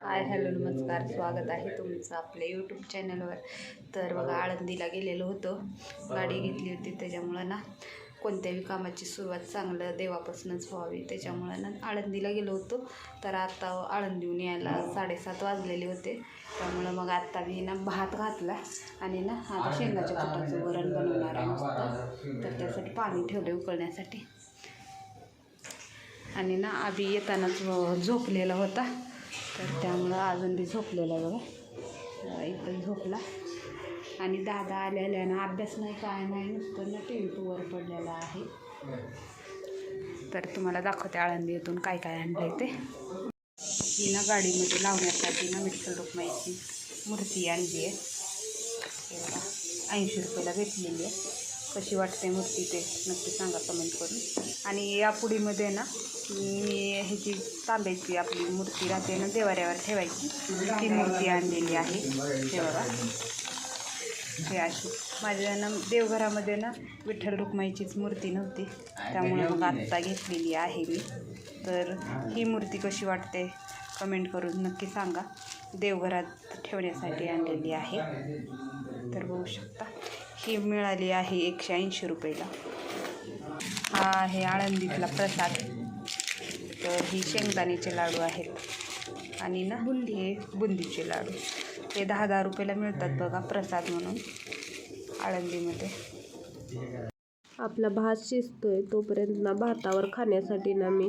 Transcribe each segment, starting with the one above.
Hi hello नमस्कार. स्वागत आहे तुमचं आपल्या यूट्यूब चॅनलवर तर बघा आळंदीला गेलेलो होतो. गाडी घेतली होती त्याच्यामुळं ना कोणत्याही कामाची सुरुवात चांगलं देवापासूनच व्हावी. त्याच्यामुळं ना आळंदीला गेलो होतो. तर आता आळंदीहून यायला साडेसात वाजलेले होते. त्यामुळं मग आत्ता मी ना भात घातला आणि ना आता शेंगाच्या पोटाचं वरण बनवणार आहे मस्त. तर त्यासाठी पाणी ठेवले उकळण्यासाठी. आणि ना आधी येतानाच झोपलेला होता. तर त्यामुळं अजून बी झोपलेला बघा. इथं झोपला. आणि दादा आलेल्या ना अभ्यास नाही काय नाही नुसतं ना टेम्पोवर पडलेला आहे. तर तुम्हाला दाखवते आळंदी येथून काय काय आणलं ते. ही ना गाडीमध्ये लावण्यासाठी ना विठ्ठल रुक्माईची मूर्ती आणली आहे. ऐंशी रुपयाला भेटलेली आहे. कशी वाटते मूर्ती ते? नक्की सांगा कमेंट करून. आणि या पुडीमध्ये ना मी ह्याची तांब्याची आपली मूर्ती राहते ना देवाऱ्यावर ठेवायची. ती मूर्ती आणलेली आहे. देवाला हे अशी. माझ्या ना देवघरामध्ये ना विठ्ठल रुक्माईचीच मूर्ती नव्हती. त्यामुळे मग आत्ता घेतलेली आहे मी. तर ही मूर्ती कशी वाटते? कमेंट करून नक्की सांगा. देवघरात ठेवण्यासाठी आणलेली आहे. तर बघू शकता. ही मिळाली आहे एकशे ऐंशी रुपयाला. हा आहे आळंदीतला प्रसाद. तर ही शेंगदाण्याचे लाडू आहेत. आणि ना बुंदी. आहे बुंदीचे लाडू. ते दहा दहा रुपयाला मिळतात बघा प्रसाद म्हणून आळंदीमध्ये. आपला भात शिजतोय तोपर्यंत ना भातावर खाण्यासाठी ना मी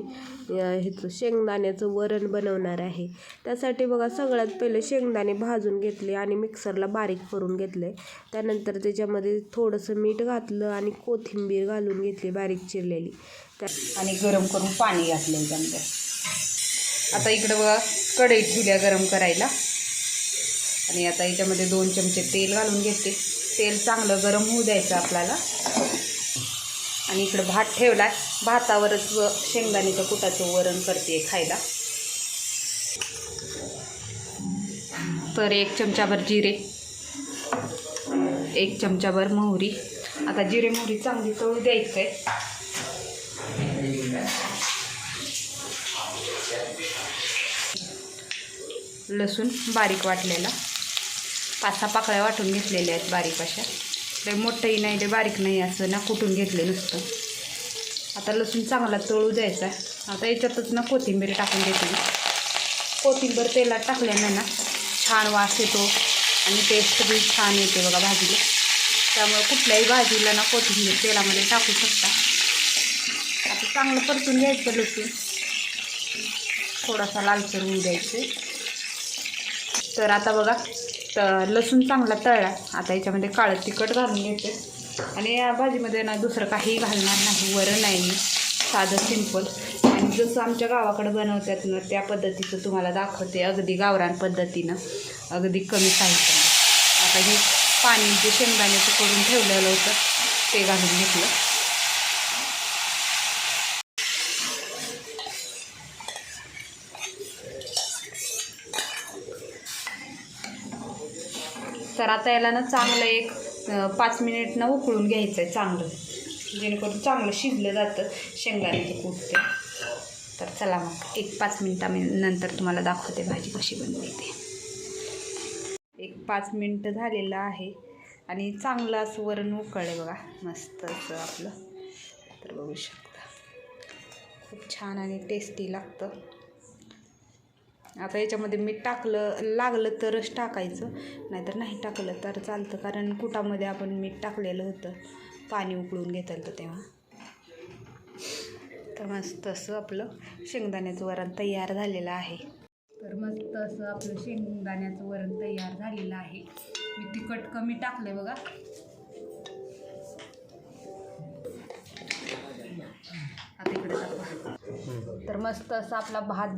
ह्याचं शेंगदाण्याचं वरण बनवणार आहे. त्यासाठी बघा सगळ्यात पहिले शेंगदाणे भाजून घेतले आणि मिक्सरला बारीक करून घेतले. त्यानंतर त्याच्यामध्ये थोडंसं मीठ घातलं आणि कोथिंबीर घालून घेतली बारीक चिरलेली. त्या आणि गरम करून पाणी घातलं त्यामध्ये. आता इकडं बघा कढई ठेवल्या गरम करायला. आणि आता याच्यामध्ये दोन चमचे तेल घालून घेते. तेल चांगलं गरम होऊ द्यायचं आपल्याला. आणि इकडं भात ठेवला आहे भातावरच व शेंगदाण्याच्या कुटाचं वरण करते खायला. तर एक चमचाभर जिरे एक चमचाभर मोहरी. आता जिरे मोहरी चांगली तळू द्यायचं आहे लसूण बारीक वाटलेला. पाच सहा पाकळ्या वाटून घेतलेल्या आहेत बारीक अशा. लय मोठंही नाही लय बारीक नाही असं ना कुटून घेतले नुसतं. आता लसूण चांगला तळू द्यायचा आता याच्यातच ना कोथिंबीर टाकून देते कोथिंबीर तेलात टाकल्यानं ना छान वास येतो आणि टेस्ट बी छान येते बघा भाजीला. त्यामुळे कुठल्याही भाजीला ना कोथिंबीर तेलामध्ये टाकू शकता. आता चांगलं परतून घ्यायचं लसूण. थोडासा लालसर होऊ द्यायचं. तर आता बघा तर लसूण चांगला तळला. आता याच्यामध्ये काळं तिखट घालून घेते. आणि या भाजीमध्ये ना दुसरं काही घालणार नाही. वरण नाही मी. साधं सिंपल आणि जसं आमच्या गावाकडं बनवतात ना त्या पद्धतीचं तुम्हाला दाखवते. अगदी गावरान पद्धतीनं. अगदी कमी साहित्य आता हे पाणी जे शेंगदाण्याचं करून ठेवलेलं होतं ते घालून घेतलं. तर आता याला ना चांगलं एक पाच मिनिटनं उकळून घ्यायचं आहे चांगलं. जेणेकरून चांगलं शिजलं जातं शेंगदाण्याचं कूट ते तर चला मग एक पाच मिनटा नंतर तुम्हाला दाखवते भाजी कशी बनवली ते. एक पाच मिनटं झालेलं आहे आणि चांगलं असं वरण उकळलं बघा मस्त असं आपलं. तर बघू शकता. खूप छान आणि टेस्टी लागतं. आता याच्यामध्ये मीठ टाकलं लागलं तरच टाकायचं. नाहीतर नाही टाकलं तर चालतं. कारण कुटामध्ये आपण मीठ टाकलेलं होतं. पाणी उकळून घेतलं होतं तेव्हा. तर मस्त असं आपलं शेंगदाण्याचं वरण तयार झालेलं आहे. तर मस्त असं आपलं शेंगदाण्याचं वरण तयार झालेलं आहे. मी तिखट कमी टाकलं बघा. आता इकडे तर मस्त असं आपला भात